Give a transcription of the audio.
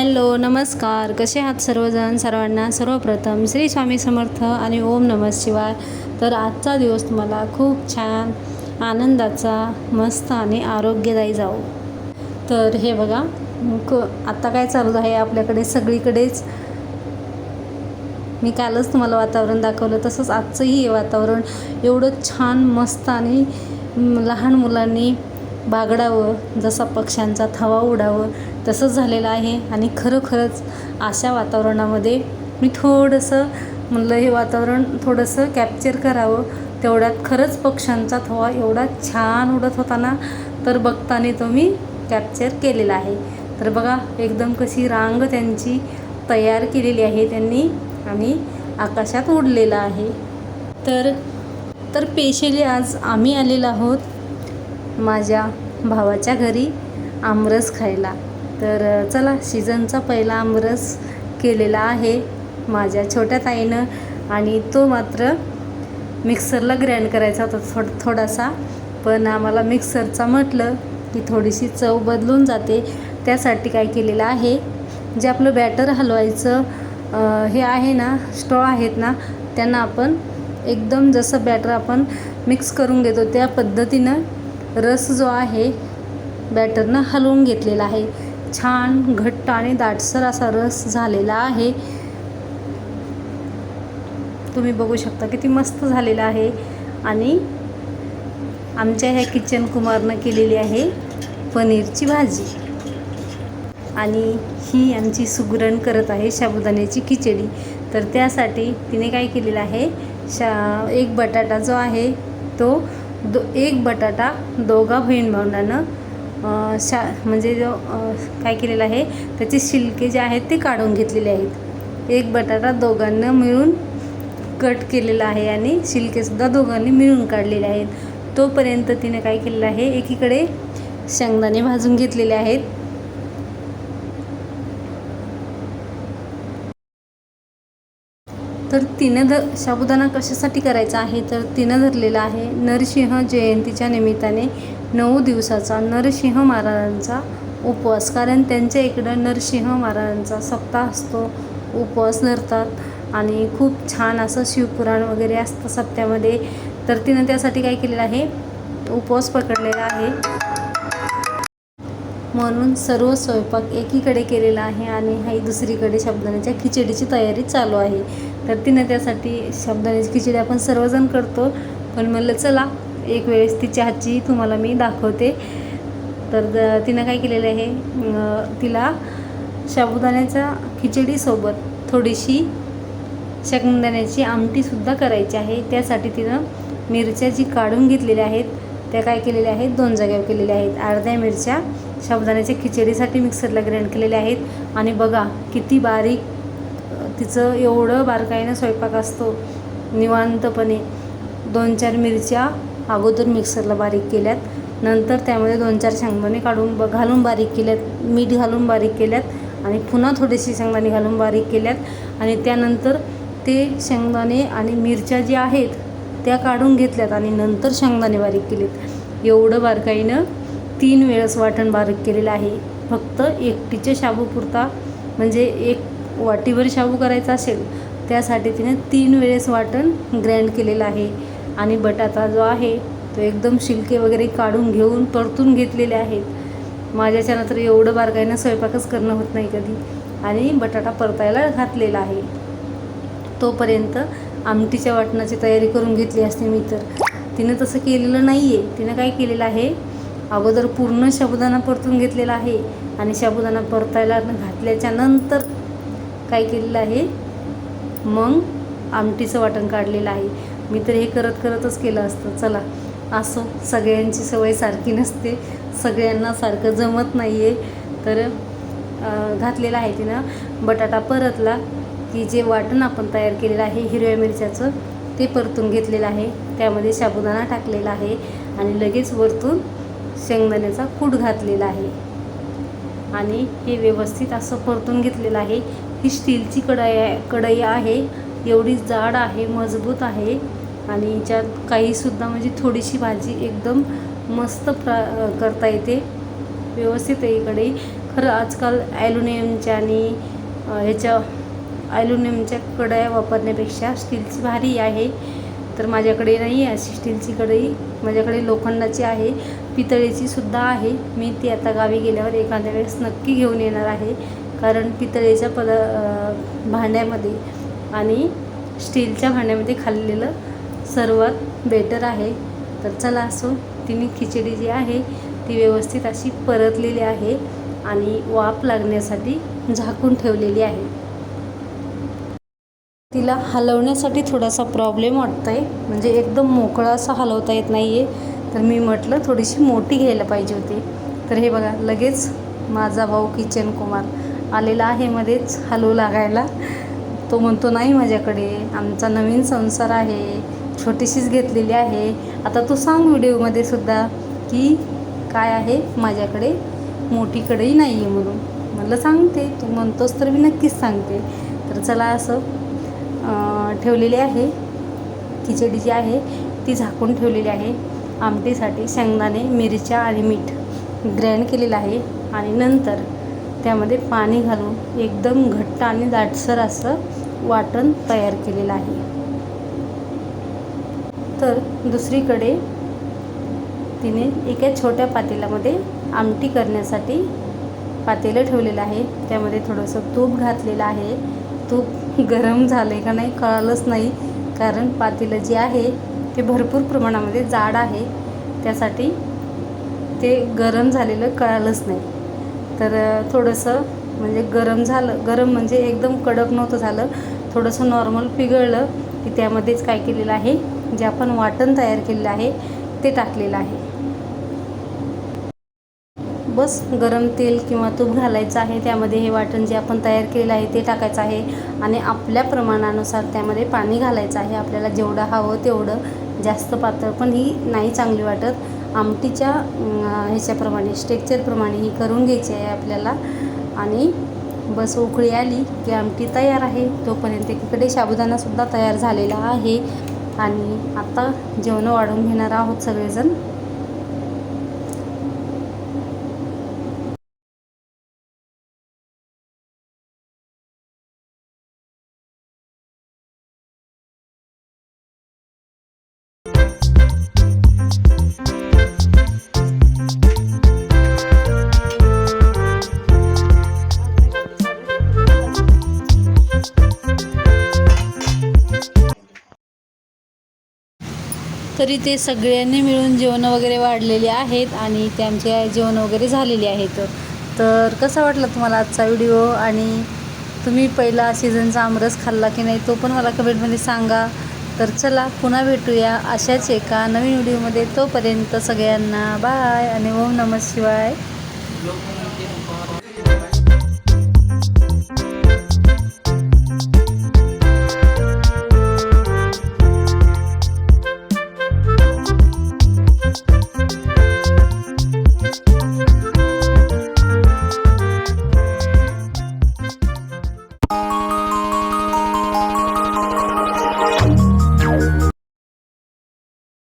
Hello नमस्कार. कसे आहात सर्वजण? सर्वांना सर्वप्रथम श्री स्वामी समर्थ आणि ओम नमः शिवाय. तर आजचा दिवस तुम्हाला खूप छान आनंदाचा मस्त आणि आरोग्यदायी जाऊ तर हे बघा क आत्ता काय चालू आहे आपल्याकडे सगळीकडेच. मी कालच तुम्हाला वातावरण दाखवलं तसंच आजचंही हे वातावरण एवढं छान मस्त आणि लहान मुलांनी बागडावं जसा पक्ष्यांचा थवा उडावं तसंच झालेलं आहे. आणि खरोखरच अशा वातावरणामध्ये मी थोडंसं म्हणलं हे वातावरण थोडंसं कॅप्चर करावं. तेवढ्यात खरंच पक्ष्यांचा थवा एवढा छान उडत होता ना तर बघताना तो मी कॅप्चर केलेला आहे. तर बघा एकदम कशी रांग त्यांची तयार केलेली आहे त्यांनी आणि आकाशात उडलेलं आहे. तर तर पेशली आज आम्ही आलेलो आहोत माझ्या भावाच्या घरी आमरस खायला. तर चला सीझनचा पहिला आमरस केलेला आहे माझ्या छोट्या ताईनं आणि तो मात्र मिक्सरला ग्रँड करायचा होता थोड थोडासा. पण आम्हाला मिक्सरचा म्हटलं की थोडीशी चव बदलून जाते. त्यासाठी काय केलेलं आहे जे आपलं बॅटर हलवायचं हे आहे ना स्टॉ आहेत ना त्यांना आपण एकदम जसं बॅटर आपण मिक्स करून घेतो त्या पद्धतीनं रस जो आहे बॅटरनं हलवून घेतलेला आहे. छान घट्ट आणि दाटसर असा रस झालेला आहे. तुम्ही बघू शकता किती मस्त झालेला आहे. आणि आमच्या ह्या किचन कुमारनं केलेली आहे पनीरची भाजी. आणि ही आमची सुगरण करत आहे साबुदाण्याची खिचडी. तर त्यासाठी तिने काय केलेलं आहे शा एक बटाटा जो आहे तो दो एक बटाटा दोघा बहीण भावंडानं शा म्हणजे जो काय केलेलं आहे त्याचे शिलके जे आहेत ते काढून घेतलेले आहेत. एक बटाटा दोघांना मिळून कट केलेला आहे आणि शिलकेसुद्धा दोघांनी मिळून काढलेले आहेत. तोपर्यंत तिने काय केलेलं आहे एकीकडे शेंगदाणे भाजून घेतलेले आहेत. तर तिनं ध साबुदाणा कशासाठी करायचा आहे तर तिनं धरलेला आहे नरसिंह जयंतीच्या निमित्ताने. नऊ दिवसाचा नरसिंह महाराजांचा उपवास. कारण त्यांच्या इकडं नरसिंह महाराजांचा सप्ताह असतो. उपवास धरतात आणि खूप छान असं शिवपुराण वगैरे असतं सप्त्यामध्ये. तर तिनं त्यासाठी काय केलेलं आहे? उपवास पकडलेला आहे. म्हणून सर्व स्वयंपाक एकीकडे केलेला आहे आणि हाही दुसरीकडे शब्दानेच्या खिचडीची तयारी चालू आहे. तर तिनं त्यासाठी शब्दानेची खिचडी आपण सर्वजण करतो. पण म्हणलं चला एक वेळेस तिच्या हातची तुम्हाला मी दाखवते. तर द- तिनं काय केलेलं आहे तिला साबुदाण्याचा खिचडीसोबत थोडीशी शेंगदाण्याची आमटीसुद्धा करायची आहे. त्यासाठी तिनं मिरच्या जी काढून घेतलेल्या आहेत त्या काय केलेल्या आहेत दोन जाग्यावर केलेल्या आहेत. अर्ध्या मिरच्या साबुदाण्याच्या खिचडीसाठी मिक्सरला ग्राइंड केलेल्या आहेत. आणि बघा किती बारीक तिचं एवढं बारकाईनं स्वयंपाक असतो निवांतपणे. दोन चार मिरच्या अगोदर मिक्सरला बारीक केल्यात. नंतर त्यामध्ये दोन चार शेंगदाणे काढून ब घालून बारीक केल्यात. मीठ घालून बारीक केल्यात आणि पुन्हा थोडीशी शेंगदाणे घालून बारीक केल्यात. आणि त्यानंतर ते शेंगदाणे आणि मिरच्या ज्या आहेत त्या काढून घेतल्यात आणि नंतर शेंगदाणे बारीक केलेत. एवढं बारकाईनं तीन वेळेस वाटण बारीक केलेलं आहे. फक्त एकटीच्या शाबूपुरता म्हणजे एक वाटीभर शाबू करायचा असेल त्यासाठी तिने तीन वेळेस वाटण ग्रँड केलेलं आहे. आणि बटाटा जो आहे तो एकदम शिलके वगैरे काढून घेऊन परतून घेतलेले आहेत. माझ्याच्यानं तर एवढं बारकाईनं स्वयंपाकच करणं होत नाही कधी. आणि बटाटा परतायला घातलेला आहे. तोपर्यंत आमटीच्या वाटणाची तयारी करून घेतली असते मी तर. तिनं तसं केलेलं नाही आहे तिनं काय केलेलं आहे? अगोदर पूर्ण साबुदाणा परतून घेतलेला आहे. आणि साबुदाणा परतायला घातल्याच्या नंतर काय केलेलं आहे? मग आमटीचं वाटण काढलेलं आहे. मी तर हे करत करतच केलं असतं. चला असो. सगळ्यांची सवय सारखी नसते. सगळ्यांना सारखं जमत नाही आहे तर घातलेलं आहे तिनं बटाटा परतला की जे वाटण आपण तयार केलेलं आहे हिरव्या मिरच्याचं ते परतून घेतलेलं आहे. त्यामध्ये साबुदाणा टाकलेला आहे आणि लगेच वरतून शेंगदाण्याचा कूट घातलेला आहे. आणि हे व्यवस्थित असं परतून घेतलेलं आहे. ही स्टीलची कढाई आहे. कढई आहे. एवढी जाड आहे मजबूत आहे. आणि याच्यात काहीसुद्धा म्हणजे थोडीशी भाजी एकदम मस्त प्रा करता येते. व्यवस्थित आहे इकडे. खरं आजकाल ॲल्युमिनियमच्या आणि ह्याच्या ॲल्युमिनियमच्या कढया वापरण्यापेक्षा स्टीलची भारी आहे. तर माझ्याकडे नाही आहे अशी स्टीलची कढई. माझ्याकडे लोखंडाची आहे. पितळेची सुद्धा आहे. मी ती आता गावी गेल्यावर एखाद्या वेळेस नक्की घेऊन येणार आहे. कारण पितळेच्या पद भांड्यामध्ये आणि स्टीलच्या भांड्यामध्ये खाल्लेलं सर्वात बेटर आहे. तर चला असो तिने खिचडी जी आहे ती व्यवस्थित अशी परतलेली आहे आणि वाफ लागण्यासाठी झाकून ठेवलेली आहे. तिला हलवण्यासाठी थोडासा प्रॉब्लेम वाटतो आहे म्हणजे एकदम मोकळा असा हलवता येत नाही आहे तर मी म्हटलं थोडीशी मोठी घ्यायला पाहिजे होती. तर हे बघा लगेच माझा भाऊ किचन कुमार आलेला आहे मध्येच हलवू लागायला. तो म्हणतो नाही माझ्याकडे आमचा नवीन संसार आहे छोटीशीच घेतलेली आहे. आता तू सांग व्हिडिओमध्ये सुद्धा की काय आहे? माझ्याकडे मोठी कढई नाही आहे म्हणून. मला सांगते तू म्हणतोस तर मी नक्कीच सांगते. तर चला असं ठेवलेली आहे खिचडी जी आहे ती झाकून ठेवलेली आहे आमटीसाठी शेंगदाणे मिरच्या आणि मीठ ग्रँड केलेलं आहे आणि नंतर त्यामध्ये पाणी घालून एकदम घट्ट आणि दाटसर असं वाटण तयार केलेलं आहे. तर दुसरीकडे तिने एका छोट्या पातेल्यामध्ये आमटी करण्यासाठी पातेलं ठेवलेलं आहे. त्यामध्ये थोडंसं तूप घातलेलं आहे. तूप गरम झालं आहे का नाही कळालंच नाही. कारण पातेलं जे आहे ते भरपूर प्रमाणामध्ये जाड आहे. त्यासाठी ते गरम झालेलं कळालंच नाही. तर थोडंसं म्हणजे गरम झालं गरम म्हणजे एकदम कडक नव्हतं झालं. थोडंसं नॉर्मल पिघळलं की त्यामध्येच काय केलेलं आहे? जे आपण वाटण तयार केलेलं आहे ते टाकलेलं आहे. बस गरम तेल किंवा तूप घालायचं आहे. त्यामध्ये हे वाटण जे आपण तयार केलेलं आहे ते टाकायचं आहे. आणि आपल्या प्रमाणानुसार त्यामध्ये पाणी घालायचं आहे. आपल्याला जेवढं हवं तेवढं. जास्त पातळ पण ही नाही चांगली वाटत. आमटीच्या ह्याच्याप्रमाणे स्टेक्चरप्रमाणे ही करून घ्यायची आहे आपल्याला. आणि बस उकळी आली की आमटी तयार आहे. तोपर्यंत इकडे साबुदाणासुद्धा तयार झालेला आहे. आणि आता जेवणं वाढून घेणार आहोत सगळेजण. तरी ते सगळ्यांनी मिळून जेवणं वगैरे वाढलेली आहेत आणि त्यांचे जेवण वगैरे झालेली आहेत. तर कसा वाटला तुम्हाला आजचा व्हिडिओ? आणि तुम्ही पहिला सीझनचा आमरस खाल्ला की नाही तो पण मला कमेंटमध्ये सांगा. तर चला पुन्हा भेटूया अशाच एका नवीन व्हिडिओमध्ये. तोपर्यंत सगळ्यांना बाय आणि ओम नमः शिवाय.